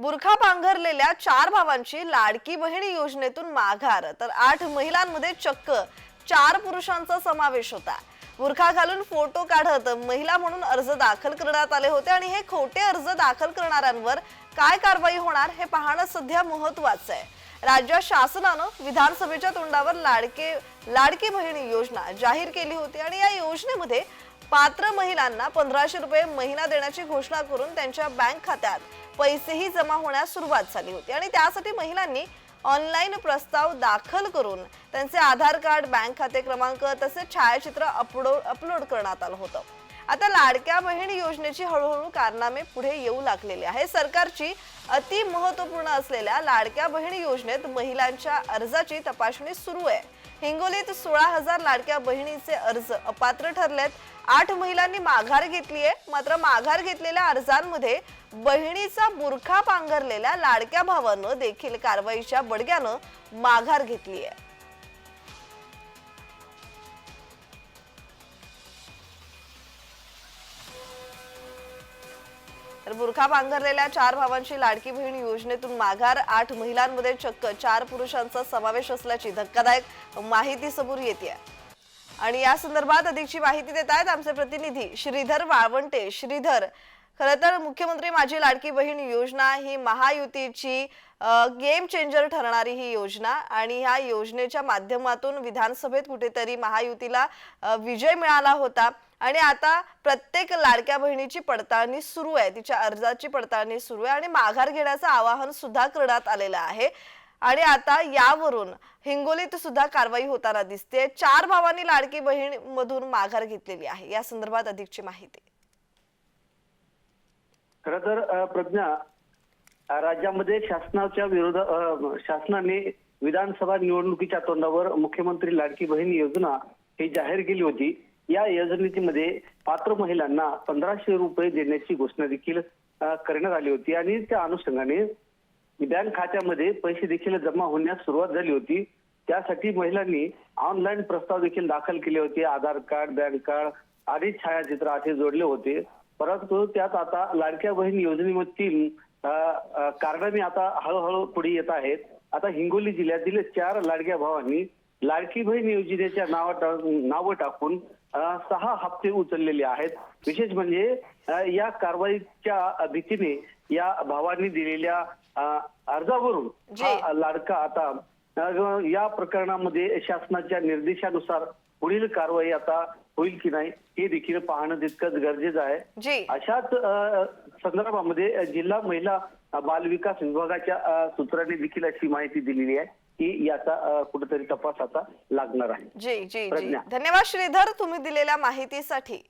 बुरखा पांघरलेल्या चार भावांची लाडकी बहिणी योजनेतून माघार तर आठ महिलांमध्ये चक्क चार पुरुषांचा समावेश होता. बुरखा घालून फोटो काढत महिला म्हणून अर्ज दाखल करण्यात आले होते आणि हे खोटे अर्ज दाखल करणाऱ्यांवर काय कारवाई होणार हे पाहणं सध्या महत्वाचं आहे. राज्य शासनानं विधानसभेच्या तोंडावर लाडके लाडकी बहिणी योजना जाहीर केली होती आणि या योजनेमध्ये पात्र महिलांना पंधराशे रुपये महिना देण्याची घोषणा करून त्यांच्या बँक खात्यात पैसेही जमा होण्यास सुरुवात झाली होती. आणि त्यासाठी महिलांनी ऑनलाईन प्रस्ताव दाखल करून त्यांचे आधार कार्ड बँक खाते क्रमांक तसेच छायाचित्र अपलोड अपलोड करण्यात आलं होतं. आता लाडक्या बहिणी योजनेची हळूहळू कारनामे पुढे येऊ लागलेले आहे. सरकारची अति महत्त्वपूर्ण असलेल्या लाडक्या बहिणी योजनेत महिलांच्या अर्जाची तपासणी सुरू आहे. हिंगोलीत सोळा हजार लाडक्या बहिणीचे अर्ज अपात्र ठरलेत. आठ महिलांनी माघार घेतली आहे. मात्र माघार घेतलेल्या अर्जांमध्ये बहिणीचा बुरखा पांघरलेल्या लाडक्या भावानं देखील कारवाईच्या बडग्यानं माघार घेतली आहे. तर बुरखा पांघरलेल्या चार भावांची लाडकी बहीण योजनेतून माघार. आठ महिलांमध्ये चक्क चार पुरुषांचा समावेश असल्याची धक्कादायक माहिती समोर येते आणि या संदर्भात अधिकची माहिती देत आहेत आमचे प्रतिनिधी श्रीधर वाळवंटे. श्रीधर खरं तर मुख्यमंत्री माझी लाडकी बहीण योजना ही महायुतीची गेम चेंजर ठरणारी ही योजना आणि ह्या योजनेच्या माध्यमातून विधानसभेत कुठेतरी महायुतीला विजय मिळाला होता. आणि आता प्रत्येक लाडक्या बहिणीची पडताळणी सुरू आहे. तिच्या अर्जाची पडताळणी सुरू आहे आणि माघार घेण्याचं आवाहन सुद्धा करण्यात आलेलं आहे. आणि आता यावरून हिंगोलीत सुद्धा कारवाई होताना दिसते चार भावांनी लाडकी बहीण मधून माघार घेतलेली आहे. या संदर्भात अधिकची माहिती. खर तर प्रज्ञा राज्यामध्ये शासनाच्या विरोध शासनाने विधानसभा निवडणुकीच्या तोंडावर मुख्यमंत्री लाडकी बहीण योजना ही जाहीर केली होती. या योजनेमध्ये पात्र महिलांना पंधराशे रुपये देण्याची घोषणा देखील करण्यात आली होती आणि त्या अनुषंगाने बँक खात्यामध्ये पैसे देखील जमा होण्यास सुरुवात झाली होती. त्यासाठी महिलांनी ऑनलाईन प्रस्ताव देखील दाखल केले होते. आधार कार्ड बँक कार्ड आधी छायाचित्र असे जोडले होते. परंतु त्यात आता लाडक्या बहीण योजनेमधील कारणाने आता हळूहळू पुढे येत आहेत आता हिंगोली जिल्ह्यातील चार लाडक्या भावांनी लाडकी बहीण योजनेच्या नावा नावं टाकून सहा हप्ते उचललेले आहेत विशेष म्हणजे या कारवाईच्या भीतीने या भावांनी दिलेल्या अर्जावरून. हा लाडका आता या प्रकरणामध्ये शासनाच्या निर्देशानुसार पुढील कारवाई आता होईल की नाही हे देखील पाहणं तितकंच गरजेचं आहे. अशाच संदर्भामध्ये जिल्हा महिला बाल विकास विभागाच्या सूत्रांनी देखील अशी माहिती दिलेली आहे की याचा कुठेतरी तपास आता लागणार आहे. जी जी. धन्यवाद श्रीधर तुम्ही दिलेल्या माहितीसाठी.